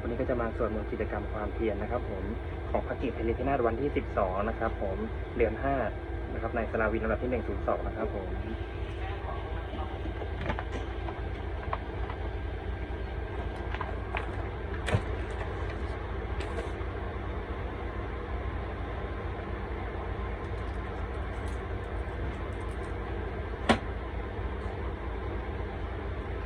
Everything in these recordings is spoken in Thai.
วันนี้ก็จะมาสวดมนต์กิจกรรมความเพียรนะครับผมของพระกิจเพลิพินาศวันที่ 12 นะครับผมเดือน 5 นะครับในสลาวินลำดับที่ 102 นะครับผม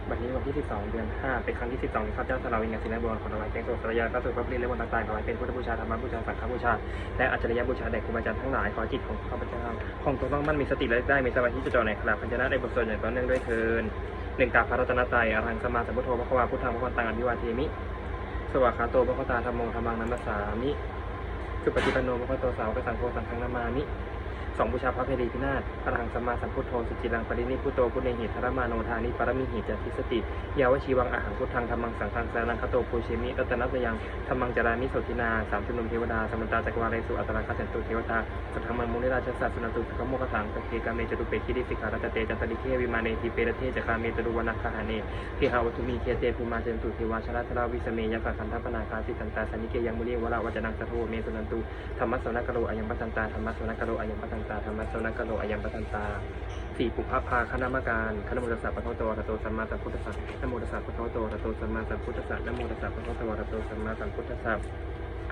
วันนี้วันที่ 12 เดือน 5เป็นครั้งที่ 12ที่ข้าพเจ้าสลาวินกับศิลป์บวรของถวายแกงโสดสรยาพระสุภาพรีและบนต่างๆถวายเป็นพุทธบูชาธรรมบูชาสังฆบูชา และอัจฉริยบูชาแด่ครูบาอาจารย์ทั้งหลายขอจิตของข้าพเจ้าของต้องมั่นมีสติและได้มีสมาธิจะจ่อในขณะพันชนะในบทสวดอย่างต่อเนื่องด้วยเทินหนึ่งกาพระรัตนตรัยอรหังสมมาสัมพุทโธพระควาพุทธังพระวันตังอภิวาเทมิ สวากขาโตพระควตาธรรมโมธรรมังนัมสสามิสุปฏิปันโนพระควโตสาวกสังโฆสังฆังนามามิ สองบูชาพระเพรีพินาศอรหังสัมมาสัมพุทโธสุจิรังปรินิพุโตพุทเนหิธรมาโนทานิปรมิหิจติสติ ยาวชีวังอาหังพุทธังธรรมังสังฆังสานังคโตภูเชมิรัตนัสยังธรรมังจารามิโสตินาสามชุนุมเทวดาสมณตาจักรวาเลสุอัตตราคัสันตุเทวตาสัทธรรมังมุนิราชสัสสนตุสักขโมกสังสเคกาเมจตุเปคิริสิการัตเตจันตริเควิมาเนทิเปรเทจคาเมตรุวนาคาหาเนเทหาวัตุมีเคเตภูมาเจนตุเทวาชราชราวิสเมยสัคันทัปนาคาสิสันตาสนิเกยังมุนีวราวจนังสัทโธเมสุนันตุธรรมสนกโรอายัมปัตันตาธรรมสนกโรอายัมปตันตาธรรมะสวนักโลอายัมปทันตาสี่ปุพพาภาคณามการคณโมตัสสะปะโทโตระโตสัมมาสัมพุทธัสสะนะโมตัสสะปะโทโตระโตสัมมาสัมพุทธัสสะนะโมตัสสะปะโทโตระโตสัมมาสัมพุทธัสสะ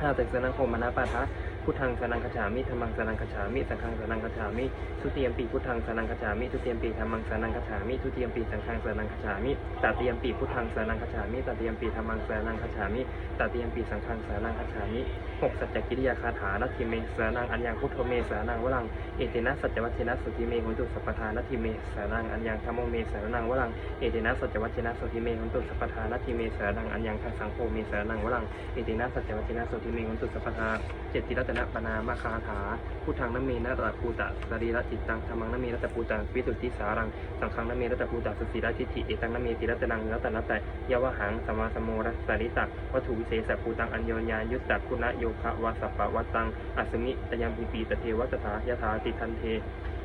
ห้าแต่สนังโคมนาปาทะ พุทธังสนังคฉามิธรรมังสนังคฉามิ สังฆังสนังคฉามิ ทุติยมปีพุทธังสนังคฉามิ ทุติยมปีธรรมังสนังคฉามิ ทุติยมปีสังฆังสนังคฉามิตติยมปีพุทธังสนังคฉามิตติยมปีธรรมังสนังคฉามิตติยมปีสังฆังสนังคฉามิหกสัจจกิริยาคาถานัตถิเมสนังอัญญังพุทโธเมสนังวรัง เอเตนะสัจวัชนะสุติเมหุนตุสัพพทานาทิเมสานังอัญญังธรรมโมเมสานังวรัง เอเตนะสัจวัชนะสุติเมหุนตุสัพพทานาทิเมสนังอัญญังทังสังโฆเมสนังวรัง เอเตนะสัจวัชนะสุติเมหุนตุสัพพทาเจติรัตนะปนามาคาถาพุทธังนเมนะตะปูตะสรีระจิตตังธรรมังนเมรัตะปูตังวิสุทธิสารังสังฆังนเมรัตะปูตะสุสีระทิฏฐิเอตังนเมติรัตนังรัตนัตตะยวหังสมมาสมโมรัสาริตักวัตถุวิเศษปูตังอัญโยญญายุตตะคุณโยคะวาสัพปะวัตตังอัสมิตยามปีปีตเทวตถายถาติทันเท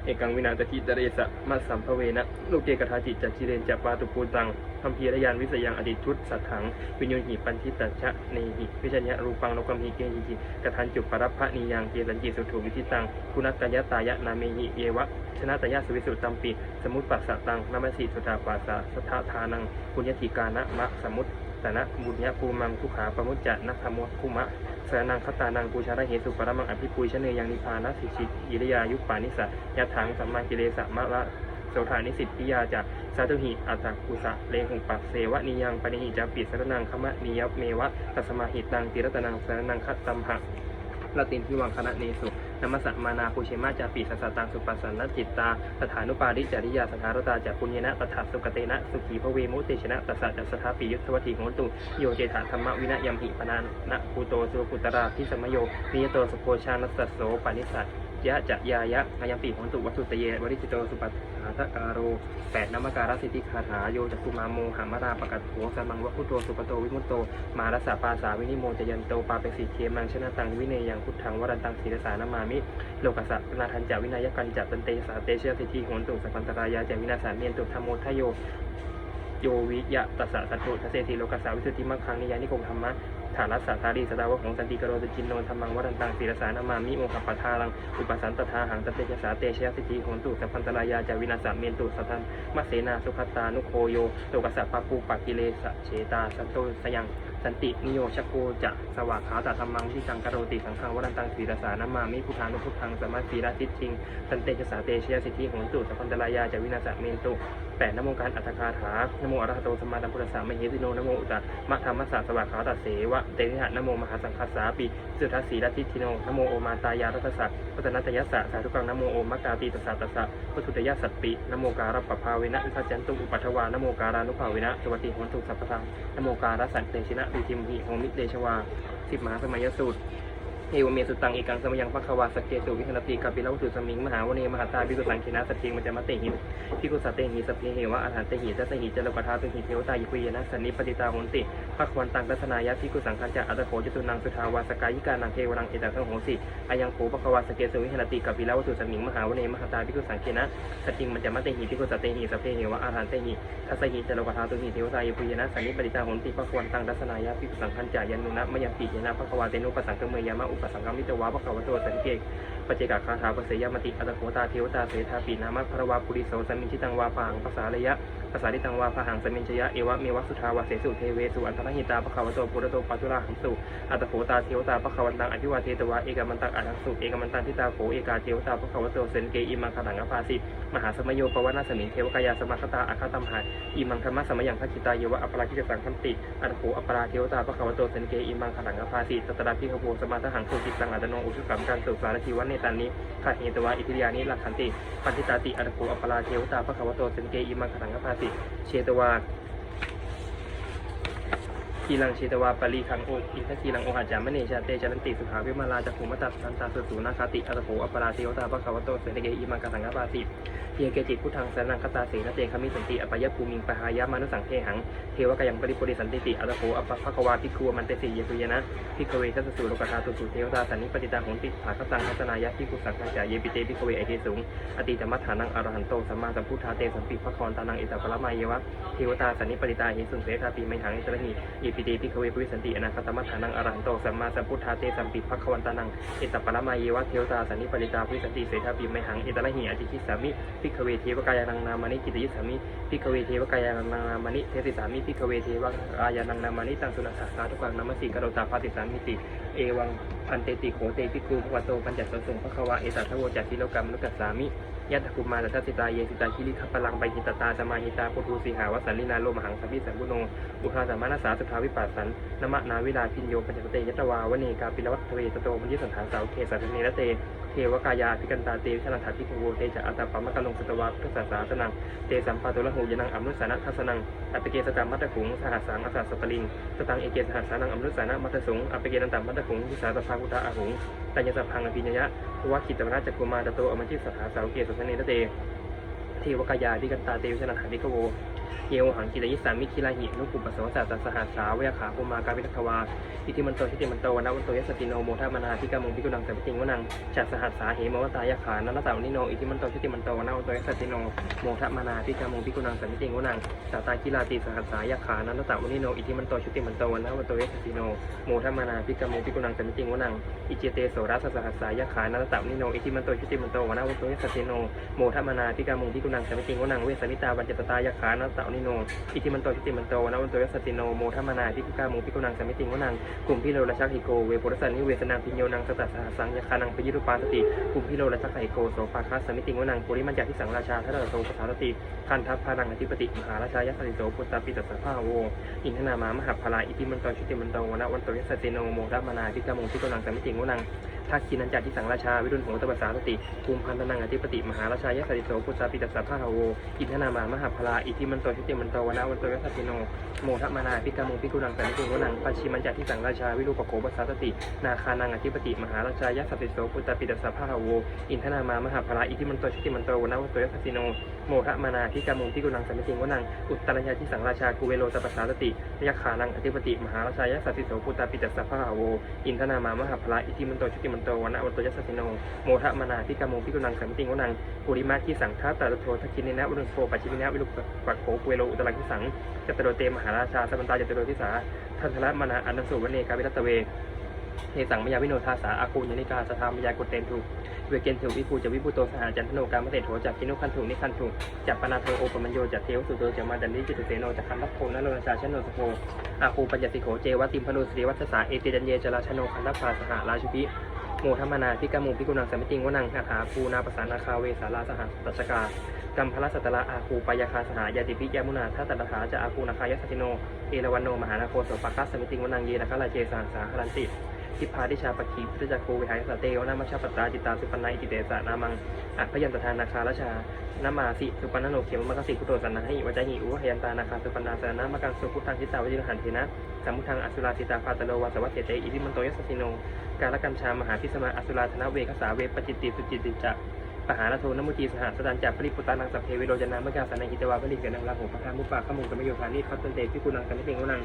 เอกังวินาตทิตเรสะมัสสัมภเวนะลูกเกกทาจิตจักจิเรนจัปาตุปูตังคัมภีรยานวิสยังอดิชุดสัทถัง วิญโยหิปันทิตัชะเนหิวิชัญญะรูปังโลกัมหิเกหิจิกทันจุปรัพพะนิยังเกสันจิสุถุวิธิตังคุณักกายตายะนาเมหิเยวะชนะตยะสวิสุตตัมปิ สมุตปัสสะตังนามสีสุตาปาสาสทธาทานังปุญญติกานะมะสมุต ตนะบุญญะภูมังทุขาปมุจจะนัคขโมคุมะสนังคตานังปูชาระเหสุปรมังอภิปุยชเนยังนิพานะสิชิอิริยายุปปานิสะยะถังสัมมากิเลสะมะละโสธานิสิตปิยาจะสาธุหิอัตตะกุสะเลหุปัสเสวะนิยังปนิหิจาปิสรนังขมะนิยเมวะตัสมาหิตังติรตนังสรนังคัตตัมหะละตินพิวังคณะเนสุ นัมสสมานาปูเชมาจาปิสัสะตังสุปัสสันนจิตตาสถานุปาริจาริยาสถารตาจากปุญญนะตถาสุกเตนะสุขีพระเวมุติชนะตัสสะจัสถาปิยุทธวัติโหตุโยเจถาธรรมวินะยัมหิปนานะภูโตสุปุตตระทิสมโยนิยโตสุโคชานัสสโสปานิสัต ยะจะยายะอายัมปีโหนตุวัตถุตเยวริจิโตสุปัฏฐาทการโรแปดนามการสิทธิคาถาโยจักุมาโมหามาราปกัตโถสัมมังวะพุโตสุปโตวิมุตโต มารัสสะปาสาวินิโมจยันโตปาเปสิเทมังชนะตังวิเนยังพุทธังวรันตังศีรสานามามิโลกัสสะนาทันจาวินายกันจัตันเตสาเตเชยสิทธิโหนตุสัพพันตรายาจาวินาสาเมียนตุธรรมโมทโยโยวิยะตัสสะสัตถุทเสติโลกัสสาวิสุทธิมังคังนิยานิโกมธรรมะ ฐานัสสะทารีสตาวะของสันติกโรตจินโนธรรมังวรันตังศีรสานามามิโมขปทาลังอุปสันตทาหังตเตชะสาเตชยสิทิโหนตุสัพพันตรายาจาวินาสเมนตุสัทธันมเสนาสุขตานุโคโยโลกัสสะปะปูปะกิเลสะเฉตาสันโตสยังสันตินิโยชโกจะสวากขาตธรรมังที่ตังกโรติสังฆังวรันตังศีรสานามามิพุทธานุพุทธังสมาสีราทิจิง สันเตชะสาเตชยสิทธิโหนตุสัพพันตรายาจาวินาสเมนตุแปดนโมการอัตถคาถานโมอรหะโตสมมาสัมพุทธัสสะมเหติโนนโมอุตตมะธรรมสสะสวากขาตเสวะเตนิหะนโมมหาสังคัสสาปิสุทัสสีรัตติทิโนนโมโอมาตายารัตสสะพัฒนัตยัสสะสาธุกังนโมโอมะกาตีตสสะตสะวัตถุตยสัตปินโมการัปภาเวนะอิทัจจันตุอุปัฏฐวานโมการานุภาเวนะสวัสดิโหนตุสัพพทังนโมการัสสันเตชินะสีทิมหิโฮมิเดชวาสิบมหาสมัยสูตร เอวเมสุตังเอกังสมยังพักวาสเกสุวิหนติกัปปิลวัตุสมิงมหาวเนมหาตาภิกุสังคีนาสตถิมัจจมเตหิภิกุสัตเตหิสเพเหวะอาหารเตหิตัสหิจลปทาตุหิเทวตายิปุยนะสันนิปติตาโหนติภควันตังตัสนายะภิกุสังฆัจจะอัตโขจตุนังสุทาวาสกายิกานังเทวนังเอตังสังโหสิอายังโขภควาสเกสุวิหนติกัปปิลวัตุสมิงมหาวเนมหาตาภิกุสังคีนาสตถิมัจจมเตหิภิกุสัตเตหิสเพเหวะอาหารเตหิทัสหิจลปทาตุหิเทวตายิปุยนะสันนิปติตาโหนติภควันตังตัสนายะภิกุสังฆัจจะยันนุนะมยังปิยนะภควาเตนุปสังกเมยามะอุปสังกมิตวาภควโตสันติเก ปเจกาคาถาปเสยยมติอัตโขตาเทวตาเสธาปีนามะพระวาปุริโสสมิงชิตังวาปังภาษาระยะภาษาทิตังวาพหังสมิงชยะเอวะเมวะสุทาวาเสสุเทเวสุอันตรหิตาภควโตปุระโตปัตุราหังสุอัตโขตาเทวตาภควันตังอภิวาเทตวะเอกมันตังอาทังสุเอกมันตังทิตาโขเอกาเทวตาภควโตเสนเกอิมังคตังอภาสิมหาสมโยปวนาสมิงเทวกายาสมาคตาอาคาตัมหาอิมังธรรมะสมยังพัจิตาเยวะอัปราคิจสังคันติอัตโขอัปราเทวตาภควโตเสนเกอิมังคตังอภาสิตตระพิขโภสมาทหังสุจิตังอัตโนอุชุกรรมการสุสารทิวันเนตันนิข้าเหตวะอิทิยานิหลักขันติ ปันติตาติอัตโกอัปปลาเทวตาพระขวโตสันเกอิมังขังกภาติ เชตวา คีลังเชตวาปรีคังโออินทคีลังโอหาจามเนชาเตจันติสุขาวิมาลาจักขุมตัสสันตาสุสูนาคาติอัตโกอัปปลาเทวตาพระขวโตเสนเกอิมังขถังกภาติเยเกจิพุทธังสนังคตาเสนเตคามิสันติอปยภูมิงปหายามานุสังเทหังเทวกายังปริปุริสันติติอัตโกอัปภควาภิกขุมันเตสิเยตุยนะภิกเวทัสสุโลกธาตุสุเทวตาสันนิปติตาโหนติภาคตังทัศนายะภิกุสังฆจายเยปิเตภิกเวไอเกสุงอติตมัฏฐานังอรหันโตสัมมาสัมพุทธาเตสัมปิภครตานังอิตาปรมาเยวะเทวตาสันนิปติตาหิสุนเสคาปีไมหังอิตระหิอิปิเตปิขเวปุริสันติอนาคตมัฏฐานังอรหันโตสัมมาสัมพุทธาเตสัมปิภควันตานังอิตาปรมาเยวะเทวตาสันนิปติตาปุริสันติเสคาปีไมหังอิตระหิอจิคิสามิภิกเวเทวกายานังนามานิกิตยิสามิภิกเวเทวกายานังนามานิเทสิสามิภิกเวเทวกายานังนามานิตังสุนัสสาทุกังนามัสสิกโรตาภาติสามิติเอวังพันเตติโขเตปิกูภวโตปัญจสสงพระควาเอตัทโวจักกิโลกรรมนุกัสสามิ ยัตถกุมาตัสสิตาเยสิตาคิริทัพพลังไปหิตตาสมาหิตาปุถุสีหาวสันลินาโลมหังสัมพิสัมพุโนบุคาสามานาสาสุทาวิปัสสันนมะนาวิลาพินโยปัญจปเตยัตวาวเนกาปิลวัตเวตโตมัญญิสันฐานสาวเคสันเนรเตเทวกายาพิกันตาเตชนาถาพิกโวเตจะอัตตาปมะกะลงสตวาพุทธศาสาสนังเตสัมปาตุลหูยนังอัมรุสานะทัสนังอัปเกสตามัตตะขุงสหัสสังอัสสะสตลิงสตังเอเกสหัสสานังอัมรุสานะมัตตสงอัปเกนันตัมมัตตะขุงวิสาสภาพุทธาอาหุง แต่ยังสัพังอภิญญะวะขิตวราชกุมาตโตอมจิสถาสาวเกศสันเนตเตเทวกายาดิกันตาเตวชนะหันดิกโว เยวหังกิรยิสามิคิลาหินุปุปปะสวสาตสหัสสาเวขาภูมากาวิทควาอิทิมันโตชิติมันโตวันวันโตยสติโนโมทามนาพิกามุงพิกุนังสัมปิติงวนังจัสหัสสาเหมวตายาขานันตาวนิโนอิทิมันโตชิติมันโตวันวันโตยสติโนโมทามนาพิกามุงพิกุนังสัมปิติงวนังสาตากิลาติสหัสสายาขานันตาวนิโนอิทิมันโตชิติมันโตวันวันโตยสติโนโมทามนาพิกามุงพิกุนังสัมปิติงวนังอิเจเตโสรัสสหัสสายาขานันตาวนิโนอิทิมันโตชิติมันโตวันวันโตยสติโนโมทามนาพิกามุงพิกุนังสัมปิติงวนังเวสนิตาบัญจตตายาขานันตาวนิโนอิติมันโตชิติมันโตนะวันโตยัสติโนโมทัมนาพิกุกามูพิกุนังสมิติงวนังกลุ่มพิโรราชักหิโกเวปุรสันนิเวสนังพิญโยนังสตัสสหัสังยคานังพยิรุปาสติกลุ่มพิโรราชักหิโกโสภาคัสสมิติงวนังปุริมัญญาทิสังราชาทัตตะโตปสารติคันทัพพานังอธิปติมหาราชายัสติโตปุตตาปิตัสสะภาโวอินทนามามหาพลาอิติมันโตชิติมันโตนะวันโตยัสติโนโมทัมมานาพิกามูพิกุนังสมิติงวนัง ทักขินันจัติสังราชา วิรุณโหตปัสสาสติ ภูมิพันธนังอธิปติมหาราชายะสติโสพุทธาปิตัสสะพาโว อินทนามามหาพลาอิทิมันโตชิติมันโตวนาวันโตยสัตติโน โมทมานาพิกามุพิกุนังสันติโกนังปัจฉิมันจัติสังราชา วิรูปโขปัสสาสติ นาคานังอธิปติมหาราชายะสติโสพุทธาปิตัสสะพาโว อินทนามามหาพลาอิทิมันโตชิติมันโตวนาวันโตยสัตติโน โมทมานาพิกามุพิกุนังสันติโกนัง อุตตรยาทิสังราชากุเวโลตปัสสาสติยะคานังอธิปติมหาราชายะสติโสพุทธาปิตัสสะพาโว อินทนามามหาพลาอิทิมันโตชิติมันโตวนาวันโตยสัตติโนโมทะมนาพิกามงพิกุนังสัมติงวนังปุริมาที่สังฆาตาโททักคินเนนะวุนุโภปัจฉิมินะวิรุปปักโขเวโลอุตรังทิสังจตโรเตมหาราชาสัมปันตาจตโรทิสาทันทละมนาอันสุวเนกาวิรัตเวเทสังมยาวิโนทาสาอาคูญนิกาสธามยากดเตนถูกเวเกนถูกวิภูจะวิภูโตสหจันทโนกามเตโถจากกินุคันถูกนิคันถูกจัปปนาโทโอปมัญโยจากเทวสุโตจากมาดันนิจิตเสโนจากคันทัพโพนโลนาชาชโนสโพอาคูปัญญติโขเจวติมพนุสรีวัชสาเอติดันเยจราชโนคันทัพพาสหราชุพิ โมธรรมนาพิกามุพิกุณังสัมมิติงวนังหาหาภูนาปสานาคาเวสาราสหัสตัชกากัมพลสัตละอาคูปายาคาสหายาติพิยามุนาทัตตถาจะอาคูนาคายสติโน เอราวันโนมหานาโคโสปักคัสสมิติงวนังเยนะคาลาเจสานสาคลันติทิพาดิชาปคีพุทธจักรโควิหายสเตวนามัชฌปตาจิตตาสุปนัยอิติเตสะนามังอัพยันตทานาคาราชานามาสิสุปนนโนเขมมะกสิพุทโธสันนาหิวจาหิอุหยันตานาคาสุปนาสนามะกังสุพุทธังทิตาวจิรหันเทนะสัมมุทังอสุราสิตาฟาตโลวาสวัสเสเตอิทิมันโตยัสสติโน การละกัมชามหาพิสมาอสุราธนเวคสาเวปจิตติสุจิตติจะปหาราโทนมุจีสหัสดันจักปริปุตานังสัพเพวิโรจนาเมกาสนาหิตวาปริเกนังลาหูปะคามุปะขมุงกมโยธานิพัตตันเตพิกุนังกันนิเปงวนัง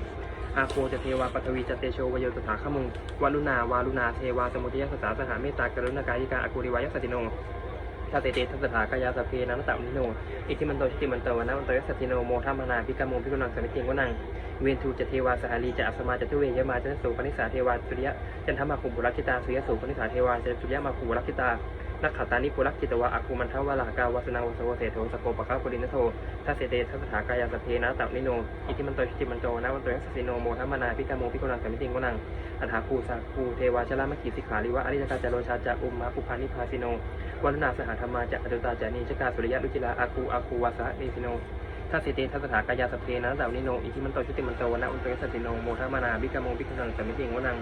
อาโคจะเทวาปทวีจะเตโชวโยตถาขมุงวารุณาวารุณาเทวาสมุทยสสาสหาเมตตากรุณากายิกาอากูริวายสติโน ชาเตเตทัสถากายาสพเพนันตะมิโนอิทิมันโตชิติมันโตวนะมันโตยัสสติโนโมทัมมนาพิกามุพิกุนังสมิติงวนังเวนทูจะเทวาสหารีจะอัสมาจะทุเวยมาจะสุปนิสาเทวาสุริยะจันทมาคุบุรักขิตาสุริยะสุปนิสาเทวาจะสุริยะมาคุบุรักขิตา นักขัตตานิปุรักขิตวะอาคูมันทวะลากาวาสนาวสวเสโทสโกปะกาปุรินโททัสเสเตทัสถากายาสพเพนะตันิโนอิทิมันโตชิติมันโตนะมันโตยัสสิโนโมทัมมนาพิกามุพิกุนังสมิติงวนังอัฐาภูสาภูเทวาชลามกิสิขาลิวะอริยกาจโรชาจะอุมมาปุพานิพาสิโนวัฒนาสหธรรมาจะอดุตาจานีชกาสุริยะลุจิลาอาคูอาคูวาสะเนสิโนทัสเสเตทัสถากายาสพเพนะสาวนิโนอิทิมันโตชุติมันโตวนะอุนโตยสติโนโมทัมมานาบิกามงบิกขังสมิติงวนัง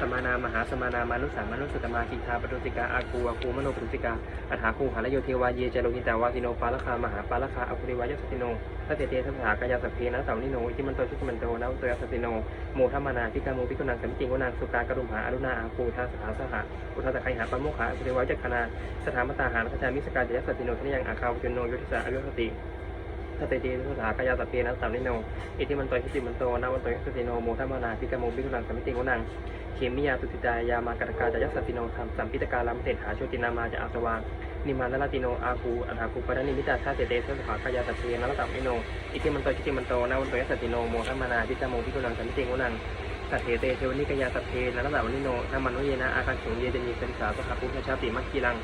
สมานามหาสมานามานุสามานุสุตมากิทาปตุติกาอาคูอาคูมโนปตุติกาอัฐาคูหารโยเทวาเยจโลหินตาวาสิโนปาลคามหาปาลคาอาคุริวายสติโนทัสเสเตทัสสถากายาสพเพนะสาวนิโนอิทิมันโตชุติมันโตนะอุนโตยสติโนโมทัมมานาพิกามงพิกนังสัมิติงวนังสุกากรุมหาอรุณาอาคูทาสถาสหะอุทาตะไคหาปะโมขาอคุริวายจักขณาสถามตาหารขจามิสการจยสติโนทนิยังอาคาวจุนโนยุทธสาอยุสติ ทัตเตเตนุสากายาตเพนะสามนิโนอิทิมันโตอิทิมันโตนาวันโตยสติโนโมทัมนาพิกามโมพิกุลังสัมมิติงวนังเขมิยาตุติตายามากรกาจยสติโนธรรมสัมพิตกาลัมเตถาโชตินามาจะอาสวานิมานลาติโนอาคูอัฏฐาคูปรนิมิตาชาเตเตสสภากายาตเพนะละตัมนิโนอิทิมันโตอิทิมันโตนาวันโตยสติโนโมทัมนาพิกามโมพิกุลังสัมมิติงวนังสัตเถเตเทวนิกายาสัพเพนะระดับวนิโนนามันวเยนะอาการสูงเยเดนีเป็นสาวสหปุชชาติมัคคีลัง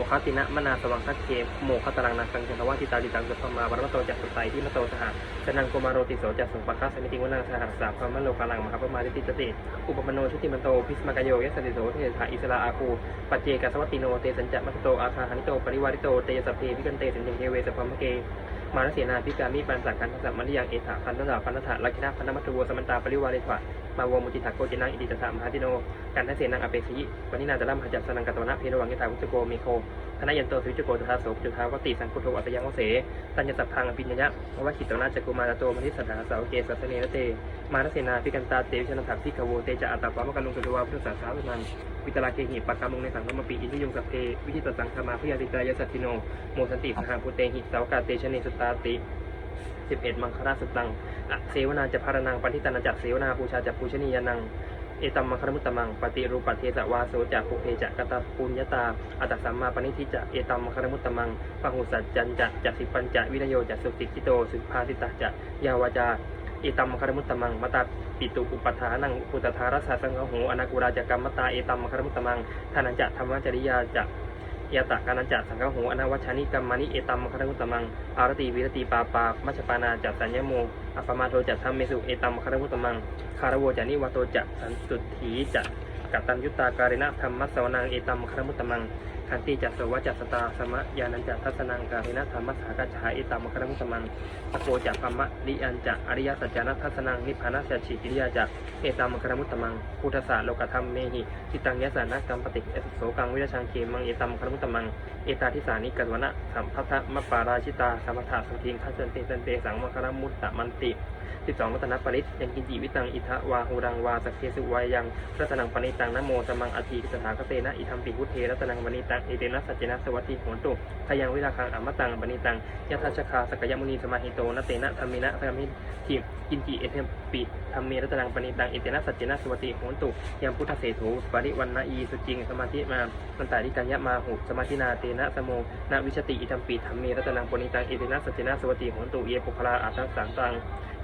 โอคาตินะมนาสวังคัตเคโมคตรังนาสังจันทวาติตาดิตังสุภมาวัรมโตจักสุไตที่มโตสหสนังโกมาโรติโสจักสุปัคาสมิติวนังสหัสสาพมโลกาลังมหาปมาติติจติอุปมโนชุติมันโตพิสมากโยยสติโสเทสาอิสราอาคูปัจเจกสวัตติโนเตสัญจะมัตโตอาคาหานิโตปริวาริโตเตยสัพเพพิกันเตสัญญเทเวสพมเก มานเสนาพิกามีปันสังกันทัสสะมริยังเอถาพันธะพันธะลักขิณะพันธมัตตวสมันตาปริวาเลถวะมาวมุจิถักโกจินังอิติตสามหาติโนกันทเสนังอเปสิยิวันินาตระมหาจัสนังกัตวนะเพรวังยถาวุจโกมีโค ธนยันโตสุจโกตุทาโสจุทาวติสังคุโทอัตยังวเสตัญญสัพพังอภิญญะวะขิตวนาจักุมารโตมนิสัทธาสาวเกสัสเนรเต มารเสนาพิกันตาเตวิชนถักพิกโวเตจะอัตตาปามกันลงตุวาพุทธศาสนาวินันวิตลาเกหิปักกามุงในสังฆมปีอินทยงสัพเพวิจิตสังฆมาพยาติตายสัตติโนโมสันติสหพุเตหิสาวกาเตชเนสุตตาติสิบเอ็ดมังคราสุตังอเสวนาจะพารนังปันทิตานาจักเสวนาปูชาจักปูชนียานัง เอตัมมังคารมุตตมัง ปฏิรูปัตเทสวาโสจักภูเพจักกตปุญญตา อัตตสัมมาปณิทิจะเอตัมมังคารมุตตมังปหุสัจจันจะจักสิปัญจะวินโยจักสุติกิโต สุภาสิตาจะยาวาจาเอตัมมังคารมุตตมัง มตาปิตุอุปทานังอุตทารัสสะสังฆโหอนากุราจกรรมตาเอตัมมังคารมุตตมังทานันจะธรรมจริยาจะ ยะตะกานันจัสังฆโหอนาวัชานิกัมมานิเอตัมมคารมุตตมัง อารติวิรติปาปามัชปานาจัตสัญญโมอัปมาโทจัตธรรมเมสุเอตัมมคารมุตตมัง คารวจานิวโตจัสันตุถีจักัตัญยุตตาการิณธรรมมัสสวนังเอตัมมคารมุตตมัง ขันติจัสสวะจัสสตาสมะยานันจัทัสนังการิณธรรมมัสากาจาเอตัมมคารมุตตมังตะโกจัพัมมะลิอันจะอริยสัจจานัทัสนังนิพพานัสชิกิริยาจะเอตัมมคารมุตตมังพุทธสาโลกธรรมเมหิจิตังยสานะกัมปติเอสโสกังวิรชังเขมังเอตัมคารมุตตมังเอตาทิสานิกัตวนะสัมพัทธมปาราชิตาสัมพัทธาสัมทิงคัจจันเตสันเตสังมคารมุตตะมันติสิบสองรัตนปริตยังกินจิวิตังอิทะวาหูรังวาสักเคสุวายังรัตนังปณิตังนโมสมังอธิสถาคเตนะอิทัมปิพุทเทรัตนังปณิตังเอเตนะสัจเจนะสวัสดิโหนตุทยังวิราคังอมตังปณิตังยะทัชคาสกยมุนีสมาหิโตนเตนะธรรมินะธรรมิทิกินจิเอเทมปิธรรมเมรัตนังปณิตังเอเตนะสัจเจนะสวัสดิโหนตุยังพุทธเศรษฐูปริวันนาอีสุจิงสมาธิมามันตาริกัญญมาหุสมาธินาเตนะสโมนาวิชติอิทัมปีธรรมเมรัตนังปณิตังเอเตนะสัจเจนะสวัสดิโหนตุเยปุคลาอาทัสสังตัง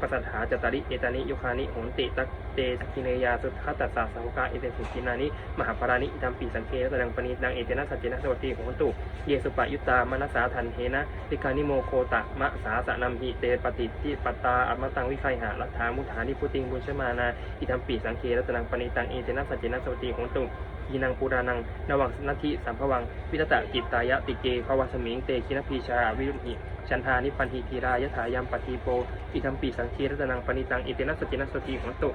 ปัสสัทธาจตาริเอตานิยุคานิโหนติตักเตทักขิเนยาสุทัตตสาสาวกาเอเตสุกินานิมหาปรานิอิทัมปีสังเครัตนังปณิตังเอเตนะสัจเจนะสวัสดิโหตุเยสุปะยุตตามนัสสาทันเทนะลิกานิโมโคตะมะสาสะนัมหิเตปฏิทิปตาอมตังวิไคหาลัทธามุธานิพุติงบุญชมานาอิทัมปีสังเครัตนังปณิตังเอเตนะสัจเจนะสวัสดิโหตุยีนังปูรานังนวังนาทิสัมภวังวิตตะกิตตายะติเกภวสมิงเตคินพีชาวิรุหิ ชันทานิปันธีทีรายถายามปฏิโปอิทัมปีสังคีรัตนังปณิตังอิเตนะสจินัสติของตุ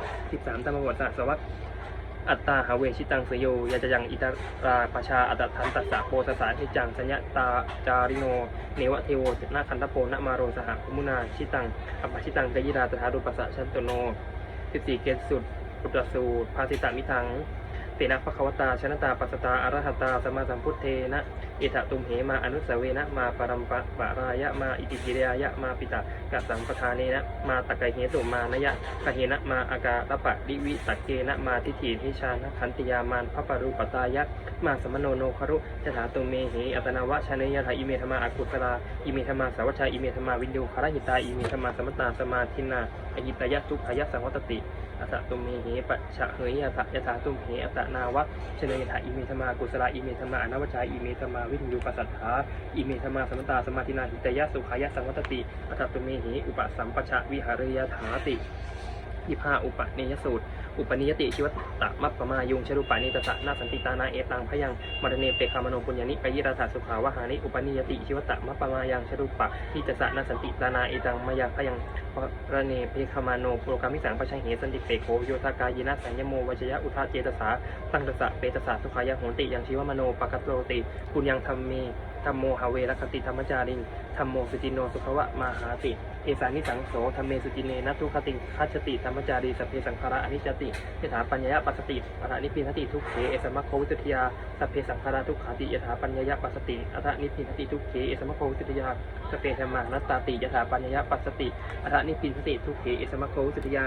13ตมวัตสะสวัสดิ์อัตตาหาเวชิตังสยโยยาจะยังอิตาราปชาอัตทันตัสสะโพสสาหิจังสัญญาตาจาริโน เนวะเทโวนาคันทโพนมาโรสหคุมุนาชิตังอัปปชิตังกยิราตถารุปัสสะชันตโนสิบสี่เกณฑ์สุดอุตรสูตรภาสิตามิทัง ตนะภควตาชนะตาปัสตาอรหัตตาสมาสัมพุทเทนะเอถะตุมเหมาอนุสเวนะมาปรัมปะปะรายะมาอิติกิริยะมาปิตะกัสสังปทาเนนะมาตะไกเหตุมานยะกะเหนะมาอากาตปะดิวิตักเกนะมาทิฏฐิทิชานะขันติยามานพระปรุปตายะมาสมโนโนคารุจถาตุเมเหอัตนาวะชนยถาอิเมธมาอากุศลาอิเมธมาสาวัชาอิเมธมาวินโยคารหิตาอิเมธมาสมตาสมาธินาอหิตายะทุกขายะสังวัตติ อัตตุเมเหปัจฉะเหยยะถะยะถาตุมเหอัตนาวะชาเนยถาอิเมธมากุศลาอิเมธมาอนาวชาอิเมธมาวินโยปัสสัทธาอิเมธมาสมตาสมาธินาหิตายะสุขายะสังวัตติอัตตุเมเหอุปสัมปชะวิหารยถาติ ยี่ห้าอุปนิยสูตร อุปนิยติชีวตะมัปปมายุงชรุปานิตสะนาสันติตานาเอตังพยังมรเนเปคามโนปุญญานิปยิราธาสุขาวหานิอุปนิยติชีวตะมัปปมายังชรุปะนิตสะนาสันติตานาเอตังมายังพยังมรเนเปคามโนโปรกามิสังปชัยเหสันติเปโคโยธากายนะสัญญโมวัจยะอุทาเจตสาตั้งตสะเปตสะสุขายะโหติยังชีวมโนปกัตโรติปุญญังธรรมเมธรรมโมหาเวรคติธรรมจาริงธรรมโมสุจินโนสุขวะมาหาติ เอสานิสังโสธรรมเมสุจินเนนัตทุคติคัจฉติธรรมจารีสัพเพสังขาระอนิจจติยถาปัญญยปัสสติอรนิพินติทุกเขเอสมะโควิตุทยาสัพเพสังขาระทุกขาติยถาปัญญยปัสสติอรนิพินติทุกเขเอสมะโควิตุทยาสัพเพธรรมานัตตาติยถาปัญญยปัสสติอรนิพินติทุกเขเอสมะโควิตุทยา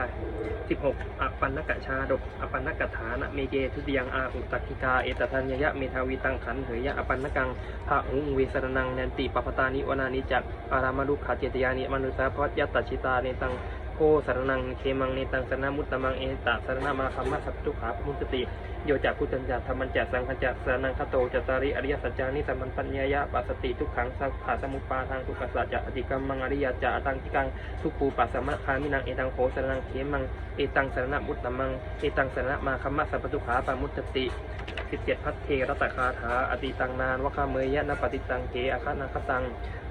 16อปันนกะชาดกอปันนกะฐานะเมเกทุติยังอาหุตักขิกาเอตทัญญะเมทาวีตังขันเหยยะอปันนกังภาหุงเวสรนังแนนติปปตานิวนานิจักอารามารุขาเจตยานิมนุสาพระยัตตชิตาเนตังโกสารนังเคมังเนตังสรณมุตตมังเอตตะสรณมาคัมมะสัพทุขาพุทติ โยจักพุทธัญจะธรรมัญจะสังฆจะสรนังคโตจตาริอริยสัจจานิสัมมันปัญญายะปัสสติทุกขังสัพพะสมุปปาทางทุกขสัจจะอธิกรรมังอริยจะอตังทิกังทุกปูปัสสมะคามินังเอตังโขสรนังเขมังเอตังสรณมุตตมังเอตังสรณมาคัมมะสัพพทุขาปามุตติ17พัทเทรัตคาถาอติตังนานวะคาเมยยะนปฏิตังเกอาคานาคตัง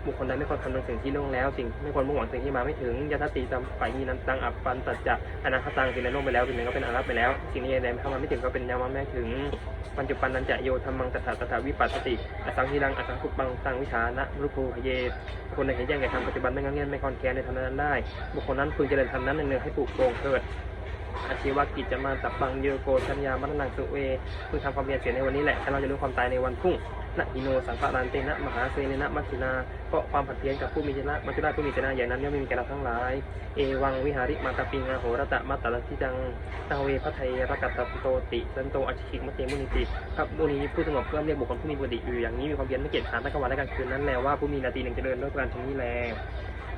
บุคคลใดไม่ควรคำนึงสิ่งที่ล่วงแล้วสิ่งไม่ควรมุ่งหวังสิ่งที่มาไม่ถึงยะทัตติตัมไปยีนันตังอัปปันตัจจะอนาคตังสิ่งใดล่วงไปแล้วสิ่งนั้นก็เป็นอนัตไปแล้ว สิ่งนี้ใดเข้ามาไม่ถึงก็เป็นยามาแม้ถึงปัญจุปันนันจะโยธรรมังตถาตถาวิปัสสติอสังหิรังอสังคุปังสังวิชานะรูปโภหเยคนในเห็นแจ้งแก่ธรรมปัจจุบันไม่งังเงี้ยไม่คอนแคร์ในธรรมนั้นได้บุคคลนั้นพึงเจริญธรรมนั้นเนืองให้ปลูกโปร่งเกิด อาชีวกิจจะมาตับบังเยโกชัญญามัตนังสุเวคือทำความเพียรเสียในวันนี้แหละถ้าเราจะรู้ความตายในวันพรุ่งนะอิโนสังฆารานเตนะมหาเสนนะมัชชินาเพราะความผัดเพี้ยนกับผู้มีชนะมัจจุราชผู้มีชนะอย่างนั้นย่อมมีแก่เราทั้งหลาย เอวังวิหาริมาตาปิงาโหรตะมัตตลทิจังตาเวพระไทยรักตตโตติสันโตอชิคิมัจเจมุนิติครับมุนีผู้สงบเพื่อเรียกบุคคลผู้มีปกติอยู่อย่างนี้มีความเพียรไม่เกียจค้านทั้งกลางวันและกลางคืนนั้นแลว่าผู้มีนาทีหนึ่งเจริญด้วยการชนี้แล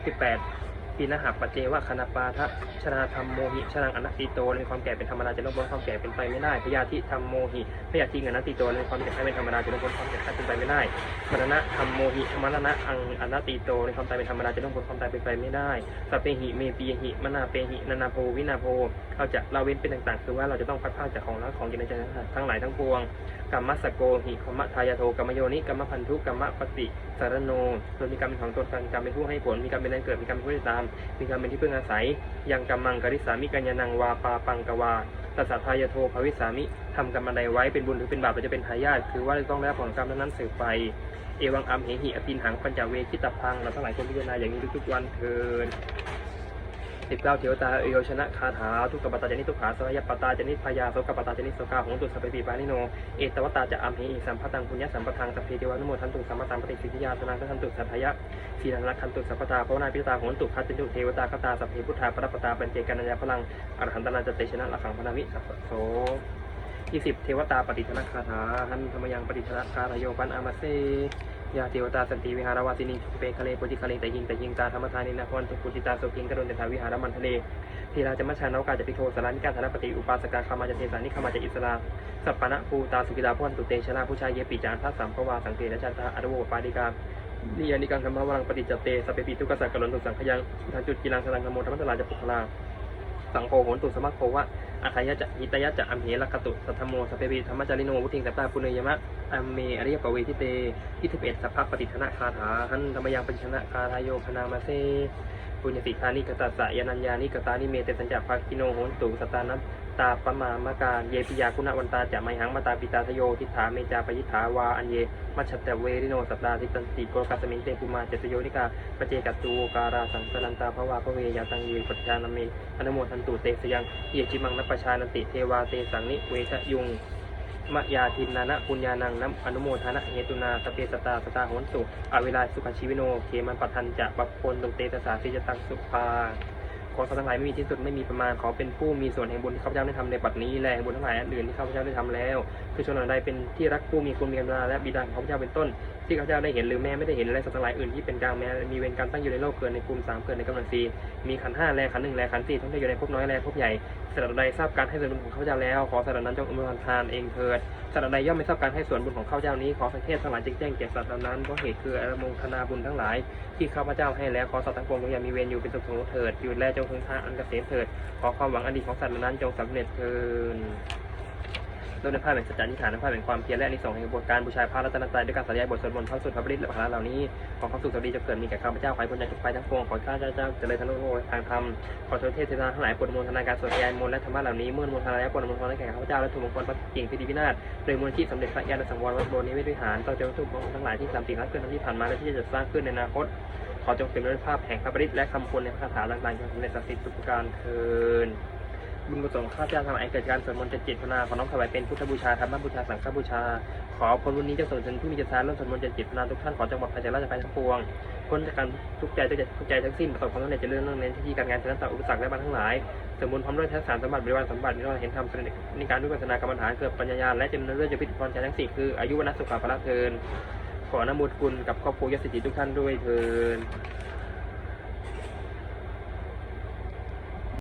18ปี นะหะปเจวะคณปาทะชนาธรรมโมหิชนังอนัตติโตในความแก่เป็นธรรมดาจะลดพ้นความแก่เป็นไปไม่ได้พยาธิธรรมโมหิพยาธิอนัตติโตในความเจ็บไข้เป็นธรรมดาจะลดพ้นความเจ็บไข้เป็นไปไม่ได้มรณะธรรมโมหิมรณะอังอนัตติโตในความตายเป็นธรรมดาจะลดพ้นความตายเป็นไปไม่ได้สัพเพหิเมปีหิมนาเปหินานาโพวินาโพเราจะละเว้นเป็นต่างๆ คือว่าเราจะต้องพัดพราจากของรักของกินในใจทั้งหลายทั้งปวงกรรมสโกหิขมะทายาโทกรรมโยนิกรรมพันธุกรรมปฏิสารโนโดยมีกรรมเป็นของตนกรรมเป็นผู้ให้ผลมีกรรมเป็นแรงเกิดมีกรรมเป็นผู้ติดตามมีธรรมเป็นที่พึ่งอาศัย ยังกัมมังกริสามิกัญญานังวาปาปังกวาตัสสะทายโทภวิสามิทำกรรมใดไว้เป็นบุญหรือเป็นบาปจะเป็นทายาทคือว่าต้องได้รับผลกรรมนั้นสืบไป เอวังอัมเหหิอปินหังปัญจเวคิตพังเราทั้งหลายควรพิจารณาอย่างนี้ทุกๆวันเถิด สิบเก้าเทวตาเอโยชนะคาถาทุกขปตาจนิทุกขาสลายปตาจนิพยาสกปตาจนิสกาหงตุสัพพปีปานิโนเอตวตาจะอัมเหอิสัมพัตังปุญญสัมปทังสัพเพเทวานุโมทันตุสัมปตังปฏิสิทธิยาสนังทันตุสัทธยะสีนันลักขันตุสัพพตาภาวนาพิตาโหนตุคัจจุเทวตาคตาสัพเพพุทธาปรปตาปัญเจกัญญาพลังอรหันตนาจเตชนะลักขังพนามิสัพพโสที่สิบเทวตาปฏิธนาคาถาหันธรรมยังปฏิธนาคาทโยปันอามาเซยาเทวตาสันติวิหารวาสินีเปคเลปุจิคเลแต่ยิงแต่ยิงตาธรรมทานินาพรทุกุจิตาโสกิงกระโดนเดชาวิหารมันทะเลทีราจะมัชชานวกาจะพิโทสารานิการธนปฏิอุปาสกาคามาจะเทสานิคามาจะอิสลาสัปปะนะภูตาสุกิตาพรตุเตชนะผู้ชายเยปิจานทัสสัมภวาสังเกตและจันทาอรโวปาดิกานิยานิกังธรรมวังปฏิจเตสเปปิทุกสักกะลนตุสังขยังทางจุดกีรังสลังธรรมโมธรรมตลาจะปุคลา สังโฆโหนตุสมัคโควะอัคยะจะหิตยะจะอัมเหลักตุสัทธโมสัพเพปิธรรมจาริโนวุทิงสัตตาปุเนยมะอัมเมอริยปเวทิเตทิทิเปตสัพพะปฏิธนะคาถาหันธรรมยังปฏิชนะคาทายโยพนามาเซ ปุญญสิทธานิกตัสสะยานัญญานิกตานิเมเตสัญจะภาคิโนโหนตุสตานัตตาปมามการเยปิยาคุณวันตาจะไมหังมาตาปิตาทโยทิฏฐาเมจาปยิฐาวาอันเยมัชตตะเวริโนสัตตาทิตันติโกกัสมิงเตปุมาเจตโยนิกาปเจกัตูการาสังสรันตาภวาภเวยาตังเยปัจจานามิอนุโมทันตุเตสยังเยจิมังนัปชานติเทวาเตสังนิเวชยุง มะยาทินนานะปุญญานังน้ำอนุโมทนะเหตุนาสเปสตาสตาโหนสุอเวลาสุขชีวิโนเคมันปัทันจะปัพพลตงเตตสาสิจตังสุภาขอสัตว์ทั้งหลายไม่มีที่สุดไม่มีประมาณขอเป็นผู้มีส่วนแห่งบุญที่ข้าพเจ้าได้ทำในปัจจุบันนี้และแห่งบุญทั้งหลายอันอื่นที่ข้าพเจ้าได้ทำแล้ว คือชนเหล่าใดเป็นที่รักผู้มีคุณมีกรุณาและบิดาของข้าพเจ้าเป็นต้น ที่ข้าพเจ้าได้เห็นหรือแม้ไม่ได้เห็นและสัตว์ทั้งหลายอื่นที่เป็นกลางแม้มีเวรกรรมตั้งอยู่ในโลกเกินในภูมิสามเกินในกำลังสีมีขันห้าแลขันหนึ่งแลขันสี่ทั้งที่อยู่ในภพน้อยแลภพใหญ่สัตว์ใดทราบการให้ส่วนบุญของข้าพเจ้าแล้วขอสัตว์นั้นจงอนุโมทานเองเถิดสัตว์ใดย่อมไม่ทราบการให้ส่วนบุญของข้าพเจ้านี้ขอสังเทศทั้งหลายจึงแจ้งแก่สัตว์นั้นเพราะเหตุคืออนุโมทนาบุญทั้งหลาย ที่ข้าพเจ้าให้แล้วขอสัตว์ทั้งปวงจงอย่ามีเวรอยู่เป็นสุขของเถิดอยู่แลจงพึงทางอันเกษมเถิด ขอความหวังอันดีของสัตว์นั้นจงสำเร็จเถิด โดยในภาพแห่งสัจจานิฐานในภาพแห่งความเพียรและอนิสงส์แห่งบวนการบูชาพระรัตนตรัยด้วยการสาธยายบทสวดมนต์พระสุดพระบริตและพระเหล่านี้ขอความสุขสวัสดีจะเกิดมีแก่ข้าพเจ้าขอให้พ้นจากทุกภัยทั้งปวงขอข้าพเจ้าเจริญธนุโลกทางธรรมขอโทษเทศนาทั้งหลายปรดมนทนาการสวดยายมนต์และธรรมะเหล่านี้เมื่อมนทนาแล้วโปรดมนทนาแก่ข้าพเจ้าและถูกมงคลพระกิ่งพิธีพินาศโดยมูลที่สมเด็จพระญาณสังวรวัดโบนิเวศวิหารต่อเจ้าทุกมงค์ทั้งหลายที่สามสิ่งรักเกินทั้งที่ผ่านมาและที่จะสร้างขึ้นในอนาคตขอจงเป็นด้วยภาพแห่งพระบริตและคำพูนในพระคาถาต่างๆจงสำเร็จศักดิ์สิทธิ์ทุกประการเทิน บุญกุศลข้าพเจ้าทั้งหลายเกิดการสวดมนต์เจ็ดจิตภาวนาขอน้อมถวายเป็นพุทธบูชาธรรมบูชาสังฆบูชา ขอผลบุญนี้จะส่งถึงผู้มีจิตศรัทธาร่วมสวดมนต์เจ็ดจิตภาวนาทุกท่านขอจังหวัดภัยจากราชภัยทั้งปวงพ้นจากการทุกใจทุกใจทุกใจทั้งสิ้นประสบความสำเร็จเจริญเรื่องเน้นที่การงานชนะต่ออุปสรรคและบันทั้งหลายสมบูรณ์พร้อมด้วยทักษะสมบัติบริวารสมบัติมีเราเห็นธรรมสำในการด้วยปัญญากรรมฐานเกิดปัญญาและเจริญเรื่องจะพิจารณาทั้งสี่คืออายุวรรณสุขภาพละเทินขออนโมทกุลกับครอบครัวยศสิทธิทุกท่านด้วยเทิน